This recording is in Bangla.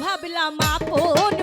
ভাবলাম আপন